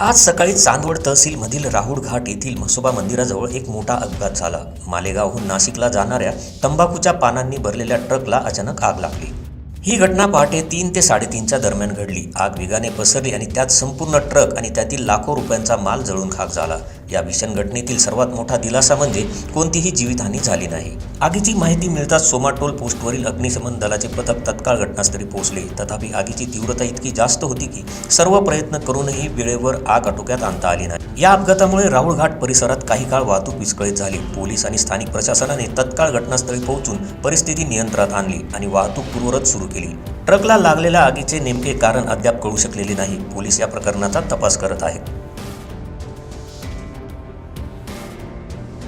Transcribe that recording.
आज सकाळी चांदवड तहसीलमधील राहुल घाट येथील म्हसोबा मंदिराजवळ एक मोठा अपघात झाला. मालेगावहून नाशिकला जाणाऱ्या तंबाखूच्या पानांनी भरलेल्या ट्रकला अचानक आग लागली. ही घटना पहाटे तीन ते साडेतीनच्या दरम्यान घडली. आग वेगाने पसरली आणि त्यात संपूर्ण ट्रक आणि त्यातील लाखो रुपयांचा माल जळून खाक झाला. या भीषण घटनेतील सर्वात मोठा दिलासा म्हणजे कोणतीही जीवितहानी झाली नाही. आगीची माहिती मिळताच सोमाटोल पोस्टवरील अग्निशमन दलाचे पथक तत्काळ घटनास्थळी पोहोचले. तथापि आगीची तीव्रता इतकी जास्त होती की सर्व प्रयत्न करूनही वेळेवर आग आटोक्यात आणता आली नाही. या अपघातामुळे राहुळ घाट परिसरात काही काळ वाहतूक विस्कळीत झाली. पोलीस आणि स्थानिक प्रशासनाने तत्काळ घटनास्थळी पोहोचून परिस्थिती नियंत्रणात आणली आणि वाहतूक पूर्वरत सुरू केली. ट्रकला लागलेल्या आगीचे नेमके कारण अद्याप कळू शकलेले नाही. पोलीस या प्रकरणाचा तपास करत आहेत.